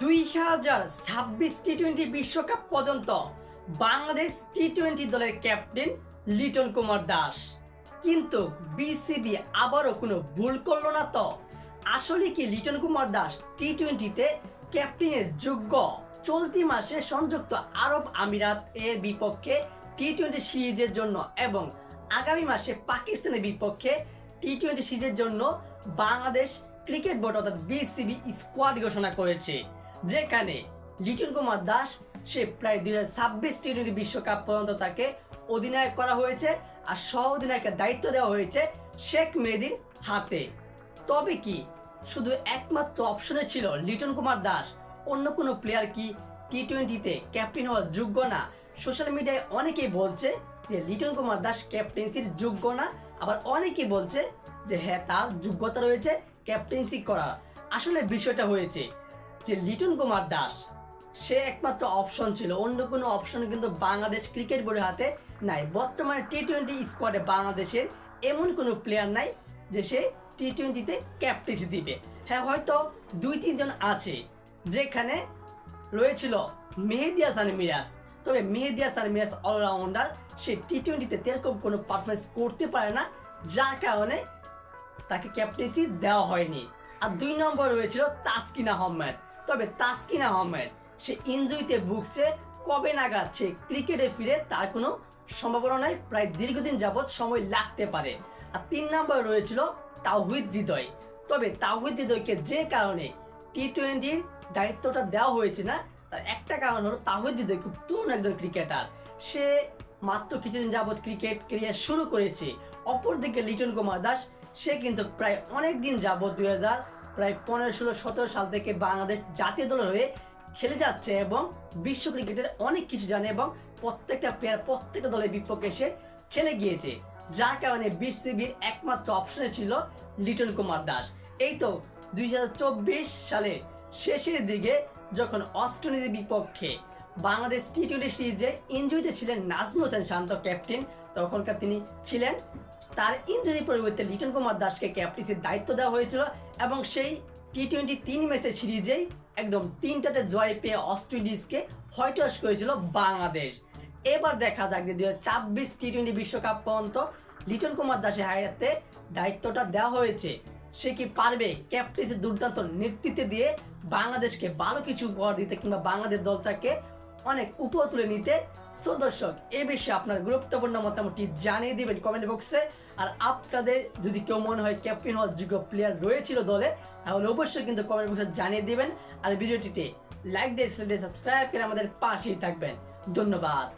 দুই হাজার ছাব্বিশ টি টোয়েন্টি বিশ্বকাপ পর্যন্ত বাংলাদেশ টি টোয়েন্টি দলের ক্যাপ্টেন লিটন কুমার দাস। কিন্তু বিসিবি আবারও কোনো ভুল করল না তো। আসলে কি লিটন কুমার দাস টি টোয়েন্টিতে ক্যাপ্টেনের যোগ্য? চলতি মাসে সংযুক্ত আরব আমিরাত এর বিপক্ষে টি টোয়েন্টি সিরিজের জন্য এবং আগামী মাসে পাকিস্তানের বিপক্ষে টি টোয়েন্টি সিরিজের জন্য বাংলাদেশ ক্রিকেট বোর্ড অর্থাৎ বিসিবি স্কোয়াড ঘোষণা করেছে। যেখানে লিটন কুমার দাস, সে প্রায় দুই হাজার ছাব্বিশ টি টোয়েন্টি বিশ্বকাপ পর্যন্ত তাকে অধিনায়ক করা হয়েছে আর সহ অধিনায়কের দায়িত্ব দেওয়া হয়েছে শেখ মেহেদির হাতে। তবে কি শুধু একমাত্র অপশনে ছিল লিটন কুমার দাস, অন্য কোনো প্লেয়ার কি টি টোয়েন্টিতে ক্যাপ্টেন হওয়ার যোগ্য না? সোশ্যাল মিডিয়ায় অনেকেই বলছে যে লিটন কুমার দাস ক্যাপ্টেন্সির যোগ্য না, আবার অনেকেই বলছে যে হ্যাঁ তার যোগ্যতা রয়েছে ক্যাপ্টেন্সি করার। আসলে বিষয়টা হয়েছে যে লিটন কুমার দাস। সে একমাত্র অপশন ছিল। অন্য কোনো অপশন কিন্তু বাংলাদেশ ক্রিকেট বোর্ডের হাতে নাই। বর্তমানে টি টোয়েন্টি স্কোয়াডে বাংলাদেশের এমন কোনো প্লেয়ার নাই যে সে টি টোয়েন্টিতে ক্যাপ্টেন্সি দিবে। হ্যাঁ হয়তো দুই তিনজন আছে যেখানে রয়েছিল মেহেদি হাসান মিরাজ। তবে মেহেদি হাসান মিরাজ অলরাউন্ডার সে টি টোয়েন্টিতে তেরকম কোনো পারফরমেন্স করতে পারে না, যার কারণে তাকে ক্যাপ্টেন্সি দেওয়া হয়নি। আর দুই নম্বর রয়েছিল তাসকিন আহমেদ। তবে তাসকিন আহমেদ, সে ইনজুরিতে ভুগছে, কবে নাগাদ সে ক্রিকেটে ফিরে তার কোনো সম্ভাবনা নাই, প্রায় দীর্ঘদিন যাবৎ সময় লাগতে পারে। আর তিন নম্বর রয়েছিল তাওহিদ হৃদয়। তবে তাওহিদ হৃদয়কে যে কারণে টি টোয়েন্টির দায়িত্বটা দেওয়া হয়েছে না, তার একটা কারণ হলো তাহিদ হৃদয় খুব তরুণ একজন ক্রিকেটার। সে মাত্র কিছুদিন যাবৎ ক্রিকেট ক্যারিয়ার শুরু করেছে। অপরদিকে লিটন কুমার দাস, সে কিন্তু প্রায় অনেক দিন যাবৎ দুই হাজার প্রায় পনেরো, ষোলো, সতেরো সাল থেকে বাংলাদেশ জাতীয় দলের হয়ে খেলে যাচ্ছে এবং বিশ্ব ক্রিকেটের অনেক কিছু জানে এবং প্রত্যেকটা প্লেয়ার প্রত্যেকটা দলের বিপক্ষে সে খেলে গিয়েছে। যার কারণে বিসিবির একমাত্র অপশনে ছিল লিটন কুমার দাস। এই তো দুই সালে শেষের দিকে যখন অস্ট্রেলিয়ার বিপক্ষে বাংলাদেশ টি টোয়েন্টি সিরিজে ইঞ্জুরিতে ছিলেন নাজমুল হোসেন শান্ত ক্যাপ্টেন তখনকার তিনি ছিলেন তার ইঞ্জুরি পরিবর্তে লিটন কুমার দাসকে ক্যাপ্টেন্সির দায়িত্ব দেওয়া হয়েছিল এবং সেই টি টোয়েন্টি তিন ম্যাচের সিরিজেই একদম তিনটাতে জয় পেয়ে ইন্ডিজকে হোয়াইট ওয়াশ করেছিল বাংলাদেশ। এবার দেখা যাক যে দুই ছাব্বিশ টি টোয়েন্টি বিশ্বকাপ পর্যন্ত লিটন কুমার দাসের হায়াতে দায়িত্বটা দেওয়া হয়েছে। সে কি পারবে ক্যাপ্টেন্সির দুর্দান্ত নেতৃত্বে দিয়ে বাংলাদেশকে ভালো কিছু উপহার দিতে কিংবা বাংলাদেশ দলটাকে অনেক উপর তুলে নিতে। সো দর্শক, এ বিষয়ে আপনার গুরুত্বপূর্ণ মতামতটি জানিয়ে দিবেন কমেন্ট বক্সে আর আপনাদের যদি কেউ মনে হয় ক্যাপ্টেন হওয়ার যোগ্য প্লেয়ার রয়েছিল দলে, তাহলে অবশ্যই কিন্তু কমেন্ট বক্সে জানিয়ে দিবেন। আর ভিডিওটিতে লাইক দিয়ে সাবস্ক্রাইব করে আমাদের পাশেই থাকবেন। ধন্যবাদ।